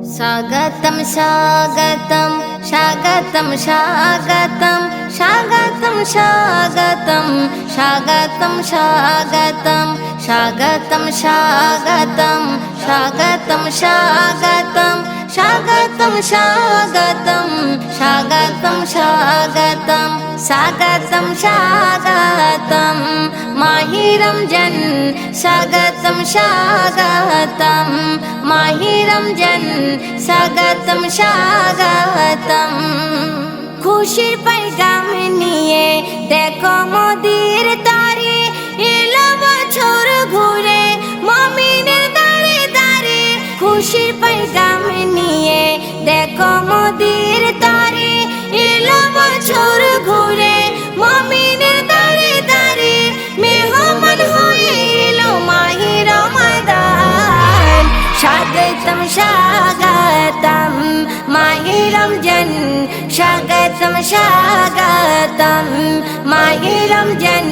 স্বাগতম স্বাগতম স্বাগতম স্বাগতম স্বাগতম স্বাগতম স্বাগতম স্বাগতম স্বাগতম স্বাগতম স্বাগতম স্বাগতম স্বাগতম স্বাগতম স্বাগতম স্বাগতম স্বাগতম স্বাগতম মাহি রমজান, স্বাগতম স্বাগতম। মাহি রমজান, স্বাগতম স্বাগতম। খুশির পাইগাম নিয়ে দেখো মোদির তারে। এলো বছর ঘুরে মমিনের দাঁড়ে দাঁড়ে খুশির পাইগাম নিয়ে দেখো মোদির স্বাগতম স্বাগতম মাহি রমজান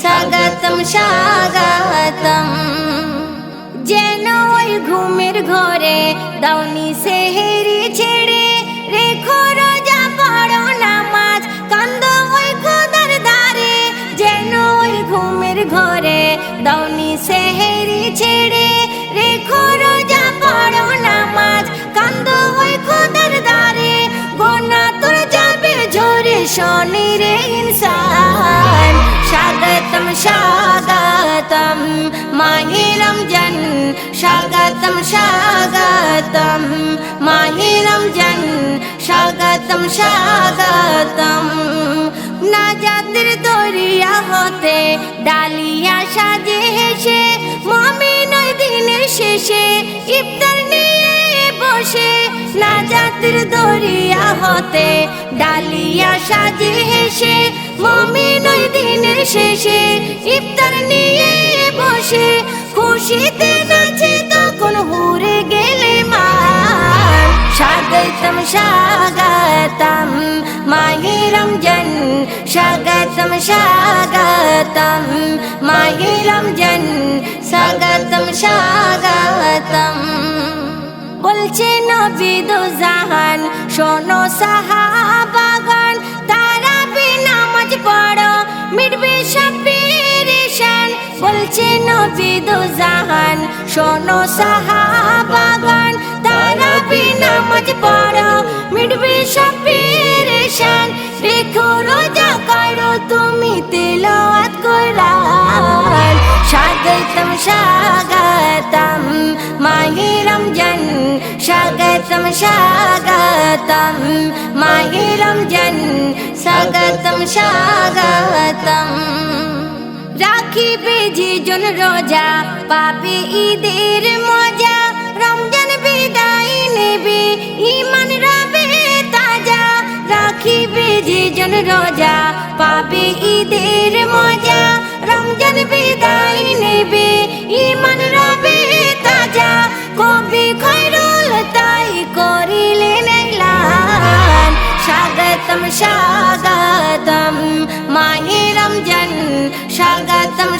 স্বাগতম স্বাগতম যেন ওই ঘুমের ঘরে দাউনি সেহেরি রে ইনসান, স্বাগতম স্বাগতম। মাহি রমজান স্বাগতম স্বাগতম। মাহি রমজান স্বাগতম স্বাগতম। না জাতির দরিয়া হতে ডালিয়া সাজে হেসে মমিন দিনের শেষে ইফতার নিয়ে রাতের দরিয়া হতে, ডালিয়া সাজে হেসে, মমিন ওই দিনের শেষে, ইফতার নিয়ে বসে, খুশিতে নাচে তখন হুরে গেলে মা। সাগাইতাম সাগাতাম মাহিরম জন সাগাতাম সাগাতাম মাহিরম জন সাগাতাম সাগাতাম বলছে নবী দোজা বলছে নবী দু জাহান। শোনো সাহাবাগান, তারা নামাজ পড়ো। মিটবে সব পেরেশান রেখো রোজা করো, তুমি তেলাওয়াত কোরআন। স্বাগতম স্বাগতম মাহি রমজান। স্বাগতম স্বাগতম মাহি রমজান। স্বাগতম স্বাগতম রাখিবে যেজন রোজা, পাবে ঈদের মজা। রমজান বিদায় নেবে ইমান রবে তাজা। রাখিবে যেজন রোজা, পাবে ঈদের মজা। রমজান বিদায় নেবে ইমান রবে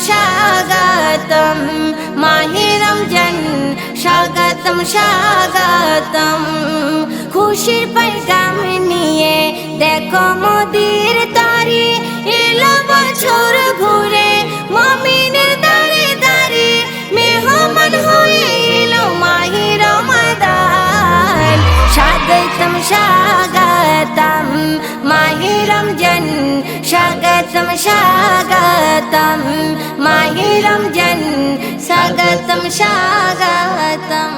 স্বাগতম মাহি রমজান স্বাগতম স্বাগতম খুশির পাইগাম নিয়ে দেখো মোদির তারি এলো বছর ঘুরে মমিনের দাঁড়ে দাঁড়ে মেহমান হয়ে এলো মাহি রমাদান স্বাগতম স্বাগতম মাহি রমজান স্বাগতম স্বাগতম आहिरं जन् सगतं सागतम्